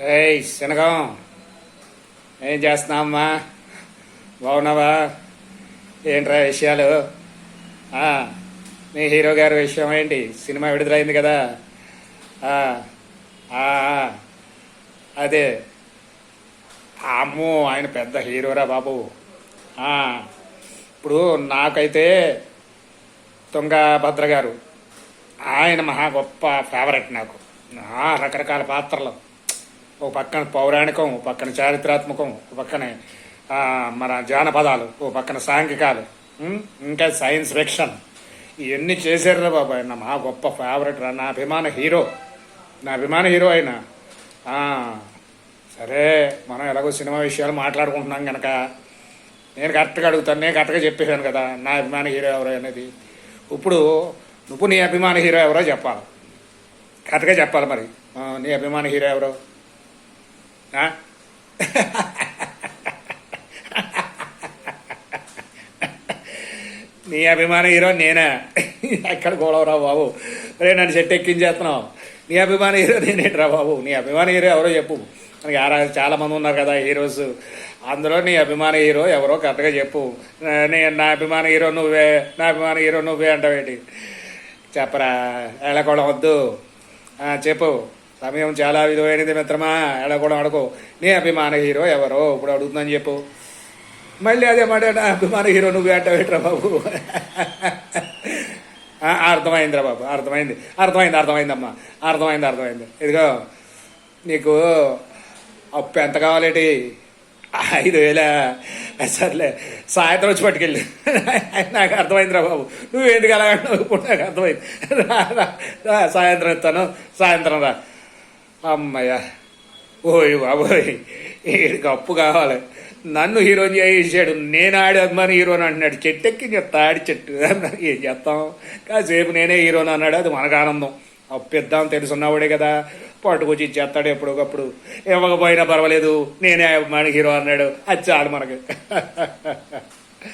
ఏయ్ శనగం. ఏం చేస్తున్నావమ్మా? బాగున్నావా? ఏంట్రా విషయాలు? మీ హీరో గారి విషయం ఏంటి? సినిమా విడుదలైంది కదా. అదే. అమ్మో ఆయన పెద్ద హీరోరా బాబు. ఇప్పుడు నాకైతే తుంగభద్ర గారు. ఆయన మహా గొప్ప ఫేవరెట్ నాకు. రకరకాల పాత్రలు. ఓ పక్కన పౌరాణికం ఓ పక్కన చారిత్రాత్మకం ఓ పక్కన మన జానపదాలు ఓ పక్కన సాంఘికాలు ఇంకా సైన్స్ ఫిక్షన్. ఇవన్నీ చేశారు బాబాయ్ ఆయన మా గొప్ప ఫేవరెట్ రా నా అభిమాన హీరో. నా అభిమాన హీరో ఆయన సరే మనం ఎలాగో సినిమా విషయాలు మాట్లాడుకుంటున్నాం కనుక నేను కరెక్ట్గా అడుగుతాను నేను కరెక్ట్గా చెప్పేశాను కదా నా అభిమాన హీరో ఎవరో అనేది. ఇప్పుడు నువ్వు నీ అభిమాన హీరో ఎవరో చెప్పాలి. కరెక్ట్గా చెప్పాలి మరి. నీ అభిమాన హీరో ఎవరో? ఆ? నీ అభిమాన హీరో నేనే. ఎక్కడ గోడవరా బాబు? రే నన్ను చెట్టు ఎక్కించేస్తున్నావు. నీ అభిమాన హీరో నేనేట్రా బాబు? నీ అభిమాన హీరో ఎవరో చెప్పు. మనకి ఆరా చాలా మంది ఉన్నారు కదా హీరోస్. అందులో నీ అభిమాన హీరో ఎవరో కరెక్ట్గా చెప్పు. నేను నా అభిమాన హీరో నువ్వే నా అభిమాన హీరో నువ్వే అంటావేంటి? చెప్పరా ఎలకోవడం వద్దు. చెప్పు. సమయం చాలా విధమైనది మిత్రమా. ఎలకోవడం అడుగు నీ అభిమాన హీరో ఎవరో? ఇప్పుడు అడుగుతుందని చెప్పు. మళ్ళీ అదే మాట అభిమాన హీరో నువ్వే అంటావేట్రా బాబు? అర్థమైందిరా బాబు అర్థమైంది. అర్థమైంది అర్థమైందమ్మా. అర్థమైంది అర్థమైంది. ఇదిగో నీకు అప్పు ఎంత కావాలేటి? ఐదు వేల? సర్లే సాయంత్రం వచ్చి పట్టుకెళ్ళి. నాకు అర్థమైందిరా బాబు. నువ్వు ఎందుకు అలా ఇప్పుడు నాకు అర్థమైంది. రా, సాయంత్రం ఇస్తాను సాయంత్రం రా. అమ్మయ్య. ఓయ్ బాబోయ్ వీడికి అప్పు కావాలి. నన్ను హీరోని చేసాడు నేను ఆడి అభిమాని హీరోని అంటున్నాడు. చెట్టు ఎక్కి తాడి ఆడి చెట్టు. అన్నాడు. ఏం చేస్తాం? కాసేపు నేనే హీరోని అన్నాడు అది మనకు ఆనందం. అప్పిద్దాం తెలుసున్నవాడే కదా. పట్టుకొచ్చి ఇచ్చేస్తాడు ఎప్పుడొకప్పుడు. ఇవ్వకపోయినా పర్వాలేదు నేనే అభిమాని హీరో అన్నాడు. అది చాలు మనకి.